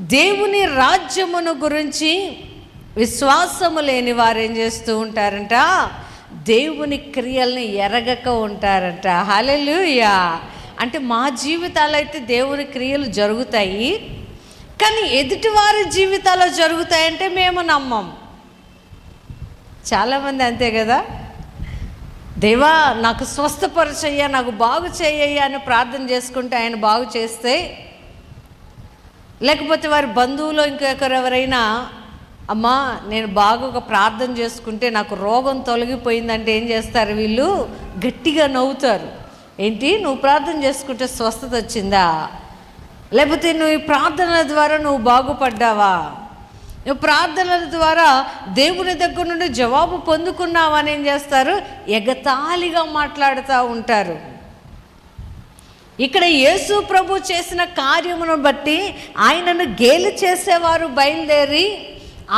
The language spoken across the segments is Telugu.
దేవుని రాజ్యమును గురించి విశ్వాసము లేని వారు ఏం చేస్తూ ఉంటారంట? దేవుని క్రియల్ని ఎరగక ఉంటారంట. హల్లెలూయా. అంటే మా జీవితాలు అయితే దేవుని క్రియలు జరుగుతాయి. కానీ ఎదుటివారి జీవితాలు జరుగుతాయంటే మేము నమ్మం. చాలామంది అంతే కదా? దేవా నాకు స్వస్థపరచయ్యా నాకు బాగు చేయయ్యా అని ప్రార్థన చేసుకుంటే ఆయన బాగు చేస్తే లేకపోతే వారి బంధువులు ఇంకెవరెవరైనా అమ్మా నేను బాగా ప్రార్థన చేసుకుంటే నాకు రోగం తొలగిపోయిందంటే ఏం చేస్తారు వీళ్ళు? గట్టిగా నవ్వుతారు. ఏంటి? నువ్వు ప్రార్థన చేసుకుంటే స్వస్థత వచ్చిందా? లేకపోతే నువ్వు ఈ ప్రార్థనల ద్వారా నువ్వు బాగుపడ్డావా? నువ్వు ప్రార్థనల ద్వారా దేవుని దగ్గర నుండి జవాబు పొందుకున్నావని ఏం చేస్తారు? ఎగతాళిగా మాట్లాడుతూ ఉంటారు. ఇక్కడ యేసు ప్రభు చేసిన కార్యమును బట్టి ఆయనను గేలి చేసేవారు బయలుదేరి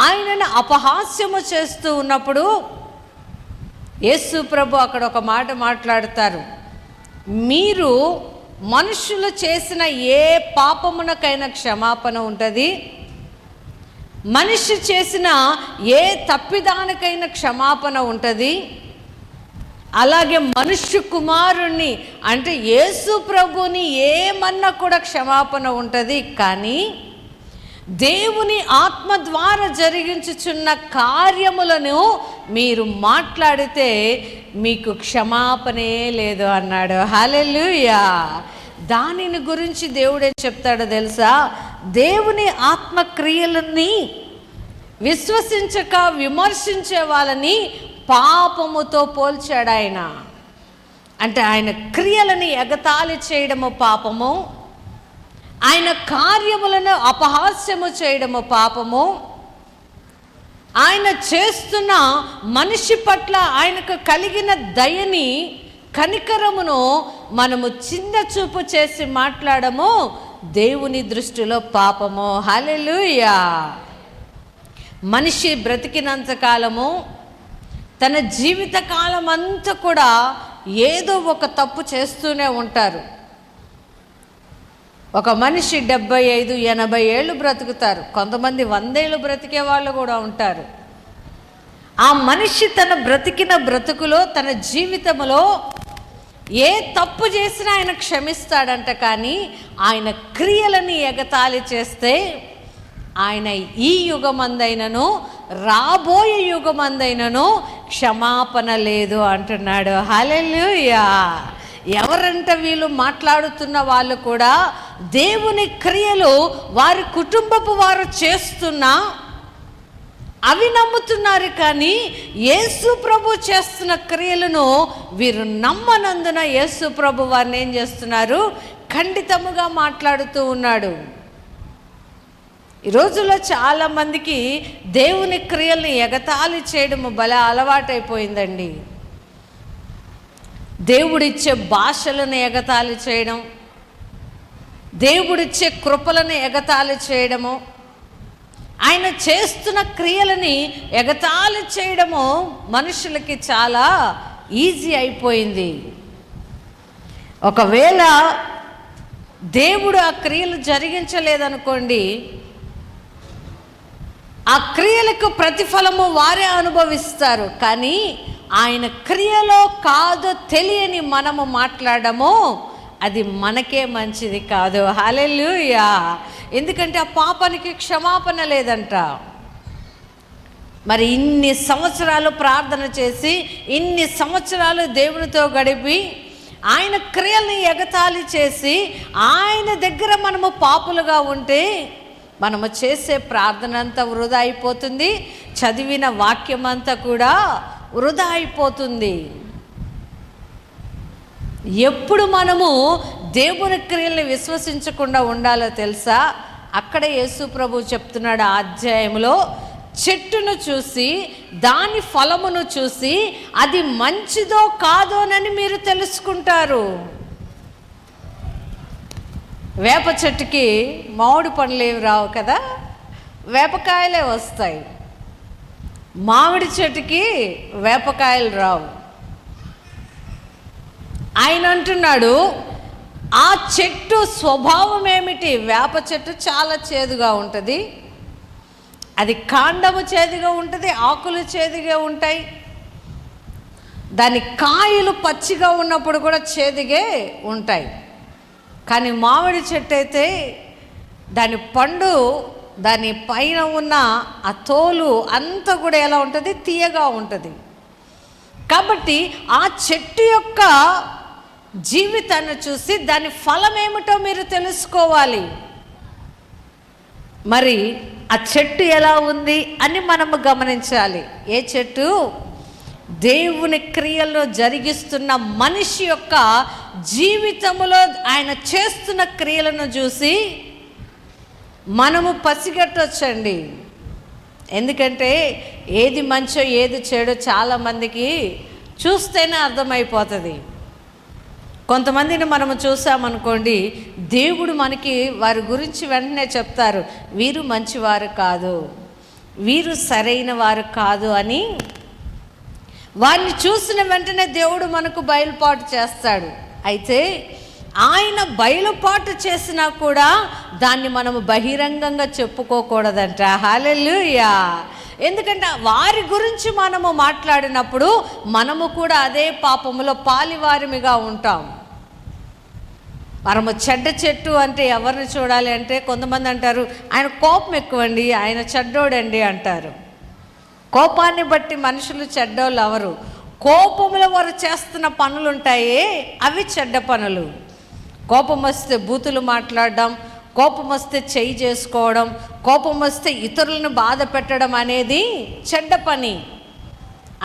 ఆయనను అపహాస్యము చేస్తూ ఉన్నప్పుడు యేసు ప్రభు అక్కడ ఒక మాట మాట్లాడతారు. మీరు మనుషులు చేసిన ఏ పాపమునకైనా క్షమాపణ ఉంటుంది. మనిషి చేసిన ఏ తప్పిదానికైనా క్షమాపణ ఉంటుంది. అలాగే మనుష్య కుమారుణ్ణి అంటే యేసు ప్రభుని ఏమన్నా కూడా క్షమాపణ ఉంటుంది కానీ దేవుని ఆత్మ ద్వారా జరిగించుచున్న కార్యములను మీరు మాట్లాడితే మీకు క్షమాపణే లేదు అన్నాడు. హల్లెలూయా! దానిని గురించి దేవుడే చెప్తాడో తెలుసా? దేవుని ఆత్మక్రియలని విశ్వసించక విమర్శించే వాళ్ళని పాపముతో పోల్చాడు ఆయన. అంటే ఆయన క్రియలని ఎగతాళి చేయడము పాపము ఆయన కార్యములను అపహాస్యము చేయడము పాపము ఆయన చేస్తున్న మనిషి పట్ల ఆయనకు కలిగిన దయని కనికరమును మనము చిన్న చూపు చేసి మాట్లాడము దేవుని దృష్టిలో పాపము. హలెలుయా మనిషి బ్రతికినంత కాలము తన జీవిత కాలం అంతా కూడా ఏదో ఒక తప్పు చేస్తూనే ఉంటారు. ఒక మనిషి డెబ్బై ఐదు ఎనభై ఏళ్ళు బ్రతుకుతారు. కొంతమంది వందేళ్ళు బ్రతికే వాళ్ళు కూడా ఉంటారు. ఆ మనిషి తన బ్రతికిన బ్రతుకులో తన జీవితంలో ఏ తప్పు చేసినా ఆయన క్షమిస్తాడంట కానీ ఆయన క్రియలని ఎగతాళి చేస్తే ఆయన ఈ యుగమందైనను రాబోయే యుగమందైనను క్షమాపణ లేదు అంటున్నాడు. హలెలుయా ఎవరంట వీళ్ళు మాట్లాడుతున్న వాళ్ళు కూడా దేవుని క్రియలు వారి కుటుంబపు వారు చేస్తున్నా అవి నమ్ముతున్నారు కానీ యేసు ప్రభు చేస్తున్న క్రియలను వీరు నమ్మనందున యేసు ప్రభు వారిని ఏం చేస్తున్నారు? ఖండితముగా మాట్లాడుతూ ఉన్నాడు. ఈ రోజుల్లో చాలామందికి దేవుని క్రియల్ని ఎగతాళి చేయడం బల అలవాటైపోయిందండి. దేవుడిచ్చే భాషలను ఎగతాళి చేయడం దేవుడిచ్చే కృపలను ఎగతాళి చేయడము ఆయన చేస్తున్న క్రియలని ఎగతాళి చేయడము మనుషులకి చాలా ఈజీ అయిపోయింది. ఒకవేళ దేవుడు ఆ క్రియలు జరిగించలేదనుకోండి ఆ క్రియలకు ప్రతిఫలము వారే అనుభవిస్తారు. కానీ ఆయన క్రియలో కాదో తెలియని మనము మాట్లాడము అది మనకే మంచిది కాదు. హాలెల్లుయా. ఎందుకంటే ఆ పాపానికి క్షమాపణ లేదంట. మరి ఇన్ని సంవత్సరాలు ప్రార్థన చేసి ఇన్ని సంవత్సరాలు దేవునితో గడిపి ఆయన క్రియల్ని ఎగతాళి చేసి ఆయన దగ్గర మనము పాపులుగా ఉంటే మనము చేసే ప్రార్థన అంతా వృధా అయిపోతుంది చదివిన వాక్యం అంతా కూడా వృధా అయిపోతుంది. ఎప్పుడు మనము దేవుని క్రియల్ని విశ్వసించకుండా ఉండాలో తెలుసా? అక్కడ యేసు ప్రభు చెప్తున్నాడు ఆ అధ్యాయంలో చెట్టును చూసి దాని ఫలమును చూసి అది మంచిదో కాదోనని మీరు తెలుసుకుంటారు. వేప చెట్టుకి మామిడి పండ్లు ఏవి రావు కదా? వేపకాయలే వస్తాయి. మామిడి చెట్టుకి వేపకాయలు రావు. ఆయన అంటున్నాడు ఆ చెట్టు స్వభావం ఏమిటి? వేప చెట్టు చాలా చేదుగా ఉంటుంది. అది కాండము చేదుగా ఉంటుంది ఆకులు చేదుగా ఉంటాయి. దాని కాయలు పచ్చిగా ఉన్నప్పుడు కూడా చేదుగే ఉంటాయి. కానీ మామిడి చెట్టు అయితే దాని పండు దాని పైన ఉన్న ఆ తోలు అంతా కూడా ఎలా ఉంటుంది? తీయగా ఉంటుంది. కాబట్టి ఆ చెట్టు యొక్క జీవితాన్ని చూసి దాని ఫలం ఏమిటో మీరు తెలుసుకోవాలి. మరి ఆ చెట్టు ఎలా ఉంది అని మనము గమనించాలి. ఏ చెట్టు? దేవుని క్రియల్లో జరిగిస్తున్న మనిషి యొక్క జీవితములో ఆయన చేస్తున్న క్రియలను చూసి మనము పసిగట్టొచ్చండి. ఎందుకంటే ఏది మంచో ఏది చెడో చాలామందికి చూస్తేనే అర్థమైపోతుంది. కొంతమందిని మనము చూసామనుకోండి దేవుడు మనకి వారి గురించి వెంటనే చెప్తారు వీరు మంచివారు కాదు వీరు సరైన వారు కాదు అని వారిని చూసిన వెంటనే దేవుడు మనకు బయలుపాటు చేస్తాడు. అయితే ఆయన బయలుపాటు చేసినా కూడా దాన్ని మనము బహిరంగంగా చెప్పుకోకూడదంట. హాలెల్లుయా. ఎందుకంటే వారి గురించి మనము మాట్లాడినప్పుడు మనము కూడా అదే పాపములో పాలివారిమిగా ఉంటాం. మనము చెడ్డ చెట్టు అంటే ఎవరిని చూడాలి అంటే కొంతమంది అంటారు ఆయన కోపం ఎక్కువండి ఆయన చెడ్డోడండి అంటారు. కోపాన్ని బట్టి మనుషులు చెడ్డోళ్ళు అవరు కోపముల వారు చేస్తున్న పనులు ఉంటాయే అవి చెడ్డ పనులు. కోపం వస్తే బూతులు మాట్లాడడం కోపం వస్తే చెయ్యి చేసుకోవడం కోపం వస్తే ఇతరులను బాధ పెట్టడం అనేది చెడ్డ పని.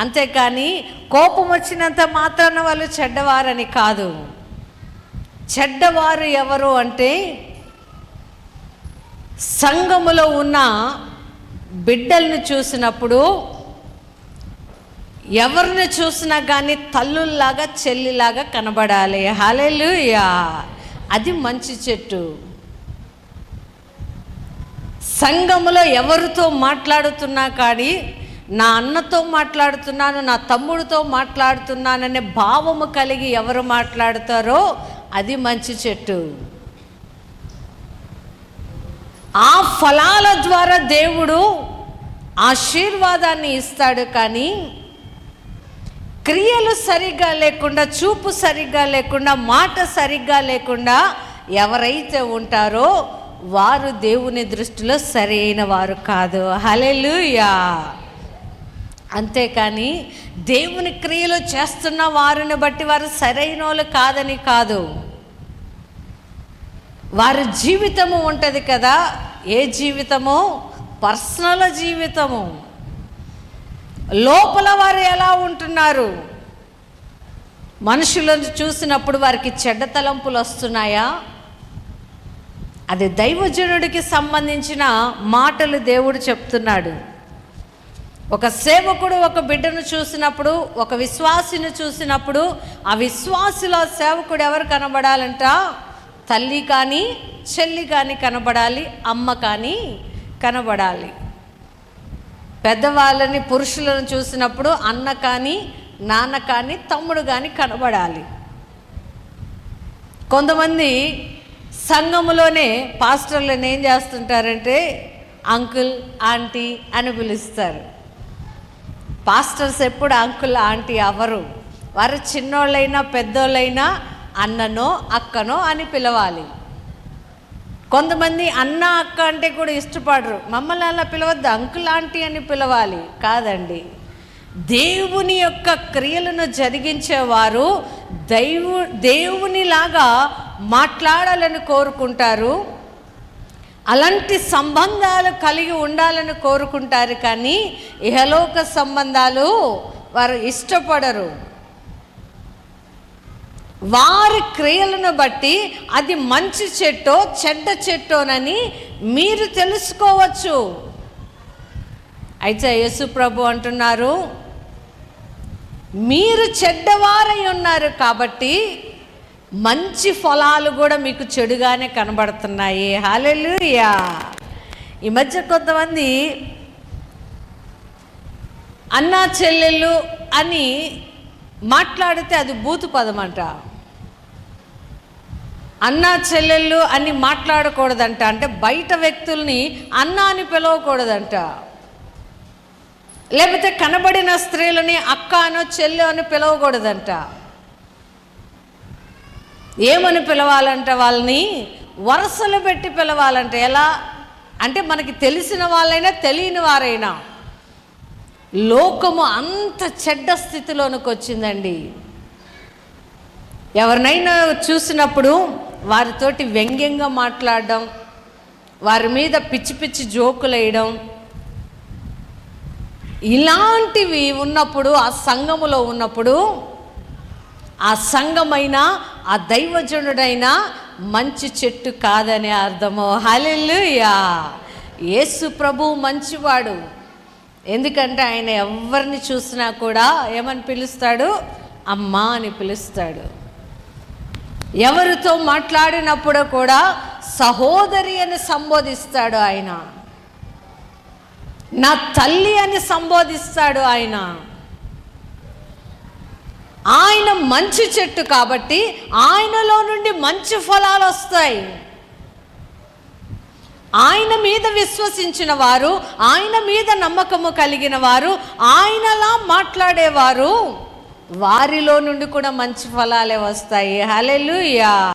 అంతేకాని కోపం వచ్చినంత మాత్రాన వాళ్ళు చెడ్డవారని కాదు. చెడ్డవారు ఎవరు అంటే సంఘములో ఉన్న బిడ్డల్ని చూసినప్పుడు ఎవరిని చూసినా కానీ తల్లుల్లాగా చెల్లిలాగా కనబడాలి. హాలేలుయా అది మంచి చెట్టు. సంఘములో ఎవరితో మాట్లాడుతున్నా కానీ నా అన్నతో మాట్లాడుతున్నాను నా తమ్ముడితో మాట్లాడుతున్నాననే భావము కలిగి ఎవరు మాట్లాడతారో అది మంచి చెట్టు. ఆ ఫలాల ద్వారా దేవుడు ఆశీర్వాదాన్ని ఇస్తాడు కానీ క్రియలు సరిగ్గా లేకుండా చూపు సరిగ్గా లేకుండా మాట సరిగ్గా లేకుండా ఎవరైతే ఉంటారో వారు దేవుని దృష్టిలో సరైన వారు కాదు. హలెలుయా అంతేకాని దేవుని క్రియలు చేస్తున్న వారిని బట్టి వారు సరైన వాళ్ళు కాదని కాదు. వారి జీవితము ఉంటుంది కదా. ఏ జీవితము? పర్సనల్ జీవితము. లోపల వారు ఎలా ఉంటున్నారు? మనుషులను చూసినప్పుడు వారికి చెడ్డ తలంపులు వస్తున్నాయా? అది దైవజనుడికి సంబంధించిన మాటలు దేవుడు చెప్తున్నాడు. ఒక సేవకుడు ఒక బిడ్డను చూసినప్పుడు ఒక విశ్వాసిని చూసినప్పుడు ఆ విశ్వాసుల సేవకుడు ఎవరు కనబడాలంట? తల్లి కానీ చెల్లి కానీ కనబడాలి అమ్మ కానీ కనబడాలి. పెద్దవాళ్ళని పురుషులను చూసినప్పుడు అన్న కానీ నాన్న కానీ తమ్ముడు కానీ కనబడాలి. కొంతమంది సంఘములోనే పాస్టర్లను ఏం చేస్తుంటారంటే అంకుల్ ఆంటీ అని పిలుస్తారు. పాస్టర్స్ ఎప్పుడు అంకుల్ ఆంటీ అవరు వారు చిన్నోళ్ళైనా పెద్దోళ్ళైనా అన్ననో అక్కనో అని పిలవాలి. కొంతమంది అన్న అక్క అంటే కూడా ఇష్టపడరు. మమ్మల్ని అలా పిలవద్దు అంకుల్ ఆంటీ అని పిలవాలి. కాదండి. దేవుని యొక్క క్రియలను జరిగించేవారు దైవు దేవునిలాగా మాట్లాడాలని కోరుకుంటారు. అలాంటి సంబంధాలు కలిగి ఉండాలని కోరుకుంటారు కానీ ఇహలోక సంబంధాలు వారు ఇష్టపడరు. వారి క్రియలను బట్టి అది మంచి చెట్టో చెడ్డ చెట్టోనని మీరు తెలుసుకోవచ్చు. అయితే యేసు ప్రభు అంటున్నారు మీరు చెడ్డవారై ఉన్నారు కాబట్టి మంచి ఫలాలు కూడా మీకు చెడుగానే కనబడుతున్నాయి. హాలెలుయా ఈ మధ్య కొంతమంది అన్నా చెల్లెళ్ళు అని మాట్లాడితే అది బూతు పదం అన్న చెల్లెళ్ళు అని మాట్లాడకూడదంట. అంటే బయట వ్యక్తుల్ని అన్న అని పిలవకూడదంట. లేకపోతే కనబడిన స్త్రీలని అక్క అనో చెల్లె అని పిలవకూడదంట. ఏమని పిలవాలంట వాళ్ళని? వరుసలు పెట్టి పిలవాలంట. ఎలా? అంటే మనకి తెలిసిన వాళ్ళైనా తెలియని వారైనా. లోకము అంత చెడ్డ స్థితిలోనికి వచ్చిందండి ఎవరినైనా చూసినప్పుడు వారితోటి వ్యంగ్యంగా మాట్లాడడం వారి మీద పిచ్చి పిచ్చి జోకులు వేయడం ఇలాంటివి ఉన్నప్పుడు ఆ సంఘములో ఉన్నప్పుడు ఆ సంఘమైన ఆ దైవజనుడైన మంచి చెట్టు కాదనే అర్థము. హలెల్లుయా! యేసు ప్రభు మంచివాడు. ఎందుకంటే ఆయన ఎవరిని చూసినా కూడా ఏమని పిలుస్తాడు? అమ్మా అని పిలుస్తాడు. ఎవరితో మాట్లాడినప్పుడు కూడా సహోదరి అని సంబోధిస్తాడు ఆయన. నా తల్లి అని సంబోధిస్తాడు ఆయన. ఆయన మంచి చెట్టు కాబట్టి ఆయనలో నుండి మంచి ఫలాలు వస్తాయి. ఆయన మీద విశ్వసించిన వారు ఆయన మీద నమ్మకము కలిగిన వారు ఆయనలా మాట్లాడేవారు. వారిలో నుండి కూడా మంచి ఫలాలే వస్తాయి. హలెలుయా